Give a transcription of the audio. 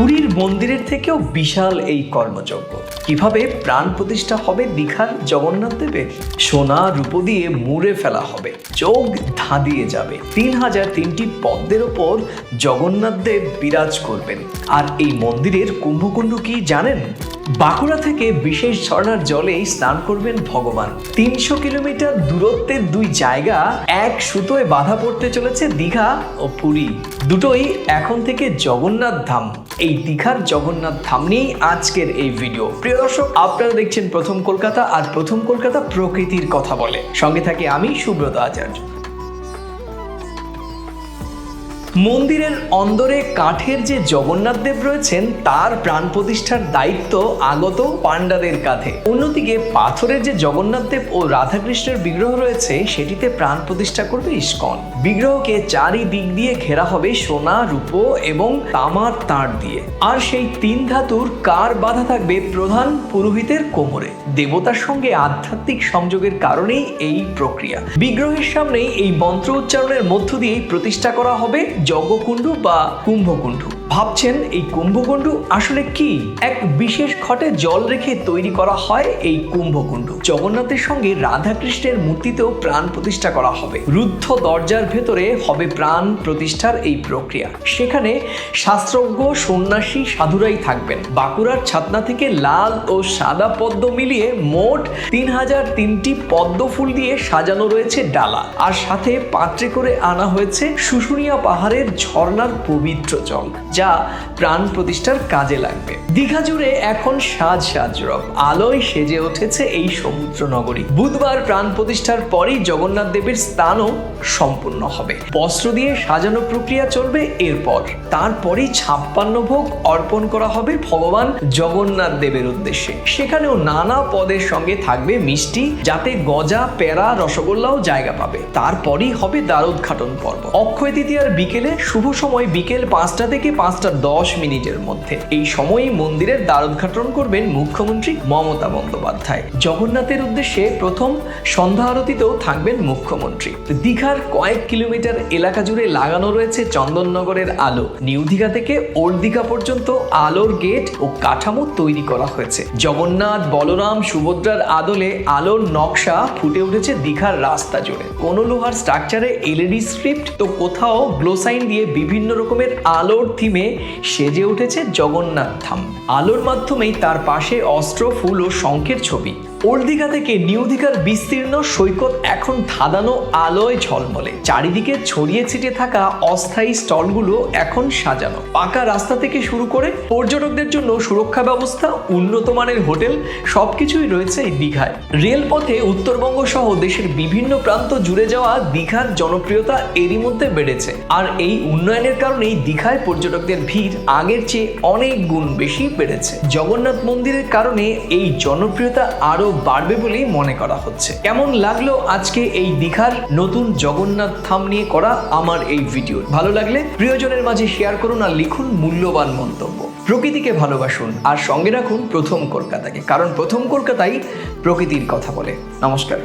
পুরীর মন্দিরের থেকেও বিশাল এই কর্মযজ্ঞ। কীভাবে প্রাণ প্রতিষ্ঠা হবে দীঘার জগন্নাথ দেবের? সোনা রূপো দিয়ে মুড়ে ফেলা হবে, চোখ ধাঁধিয়ে যাবে। তিন হাজার তিনটি পদ্মের ওপর জগন্নাথ দেব বিরাজ করবেন। আর এই মন্দিরের কুম্ভকুণ্ড কি জানেন? বাঁকুড়া থেকে বিশেষ ঝর্ণার জলে স্নান করবেন ভগবান। তিনশো কিলোমিটার দূরত্বের দুই জায়গা এক সুতোয় বাধা পড়তে চলেছে দীঘা ও পুরী। দুটোই এখন থেকে জগন্নাথ ধাম। এই দীঘার জগন্নাথ ধাম নিয়েই আজকের এই ভিডিও। প্রিয় দর্শক, আপনারা দেখছেন প্রথম কলকাতা আর প্রথম কলকাতা প্রকৃতির কথা বলে। সঙ্গে থাকি আমি, সুব্রত আচার্য। মন্দিরের অন্দরে কাঠের যে জগন্নাথ দেব রয়েছেন, তার প্রাণ প্রতিষ্ঠার দায়িত্ব আগত পাণ্ডাদের কাঁধে। অন্যদিকে পাথরের যে জগন্নাথ দেব ও রাধাকৃষ্ণের বিগ্রহ রয়েছে, সেটিতে প্রাণ প্রতিষ্ঠা করবে ইস্কন। বিগ্রহকে চারিদিক দিয়ে ঘেরা হবে সোনা, রূপো এবং তামার তার দিয়ে। আর সেই তিন ধাতুর কার বাধা থাকবে প্রধান পুরোহিতের কোমরে। দেবতার সঙ্গে আধ্যাত্মিক সংযোগের কারণেই এই প্রক্রিয়া। বিগ্রহের সামনেই এই মন্ত্র উচ্চারণের মধ্য দিয়েই প্রতিষ্ঠা করা হবে যজ্ঞকুণ্ড বা কুম্ভকুণ্ড। ভাবছেন এই কুম্ভকুণ্ড আসলে কি? এক বিশেষ ঘটে জল রেখে তৈরি করা হয় এই কুম্ভকুণ্ড জগন্নাথের সঙ্গে রাধাকৃষ্ণের মূর্তিতেও প্রাণ প্রতিষ্ঠা করা হবে। রুদ্ধ দরজার ভেতরে হবে প্রাণ প্রতিষ্ঠার এই প্রক্রিয়া। সেখানে শাস্ত্রজ্ঞ, সন্ন্যাসী, সাধুরাই থাকবেন। বাঁকুড়ার ছাতনা থেকে লাল ও সাদা পদ্ম মিলিয়ে মোট তিন হাজার তিনটি পদ্ম ফুল দিয়ে সাজানো রয়েছে ডালা। আর সাথে পাত্রে করে আনা হয়েছে শুশুনিয়া পাহাড়ের ঝর্ণার পবিত্র জল, যা প্রাণ প্রতিষ্ঠার কাজে লাগবে। দীঘা জুড়ে এখন সাজ সাজ রব। আলোয় সেজে উঠেছে এই সমুদ্র নগরী বুধবার প্রাণ প্রতিষ্ঠার পরেই জগন্নাথ দেবের স্থানও সম্পূর্ণ হবে। বস্ত্র দিয়ে সাজানো প্রক্রিয়া চলবে এরপর। তারপরেই ছাপ্পান্ন ভোগ অর্পণ করা হবে ভগবান জগন্নাথ দেবের উদ্দেশ্যে। সেখানেও নানা পদের সঙ্গে থাকবে মিষ্টি, যাতে গজা, পেড়া, রসগোল্লাও জায়গা পাবে। তারপরেই হবে দ্বারোদ্ঘাটন পর্ব। অক্ষয় তৃতীয়ার বিকেলে শুভ সময় বিকেল পাঁচটা থেকে পাঁচটা দশ মিনিটের মধ্যে। এই সময়ই মন্দিরের দ্বারোদ্ঘাটন করবেন মুখ্যমন্ত্রী মমতা বন্দ্যোপাধ্যায়। জগন্নাথের উদ্দেশ্যে প্রথম সন্ধ্যা আরতিতেও থাকবেন মুখ্যমন্ত্রী। দীঘার কয়েক কিলোমিটার এলাকা জুড়ে লাগানো রয়েছে চন্দননগরের আলো। নিউ দীঘা থেকে ওল্ড দীঘা পর্যন্ত আলোর গেট ও কাঠামো তৈরি করা হয়েছে। জগন্নাথ, বলরাম, সুভদ্রার আদলে আলোর নকশা ফুটে উঠেছে দীঘার রাস্তা জুড়ে। কোনো লোহার স্ট্রাকচারে এলইডি স্ক্রিপ্ট তো কোথাও গ্লোসাইন দিয়ে বিভিন্ন রকমের আলোর থিমে সেজে উঠেছে জগন্নাথ ধাম আলোর মাধ্যমেই তার পাশে অস্ত্র ফুল ও শঙ্খের ছবি। ওল্ড দীঘা থেকে নিউ দীঘার বিস্তীর্ণ সৈকত এখন ধাঁধানো আলোয় ঝলমলে। চারিদিকে ছড়িয়ে ছিটিয়ে থাকা অস্থায়ী স্টলগুলো এখন সাজানো। পাকা রাস্তা থেকে শুরু করে পর্যটকদের জন্য সুরক্ষা ব্যবস্থা, উন্নত মানের হোটেল, সবকিছুই রয়েছে এই দীঘায়। রেলপথে উত্তরবঙ্গ সহ দেশের বিভিন্ন প্রান্ত জুড়ে যাওয়া দীঘার জনপ্রিয়তা এরই মধ্যে বেড়েছে। আর এই উন্নয়নের কারণেই দীঘায় পর্যটকদের ভিড় আগের চেয়ে অনেক গুণ বেশি বেড়েছে। জগন্নাথ মন্দিরের কারণে এই জনপ্রিয়তা আরও বাড়বে বলেই মনে করা হচ্ছে। কেমন লাগল আজকে এই দীঘার নতুন জগন্নাথ থাম নিয়ে করা আমার এই ভিডিও? ভালো লাগলে প্রিয়জনের মাঝে শেয়ার করুন আর লিখুন মূল্যবান মন্তব্য। প্রকৃতিকে ভালোবাসুন আর সঙ্গে রাখুন প্রথম কলকাতাকে, কারণ প্রথম কলকাতাই প্রকৃতির কথা বলে। নমস্কার।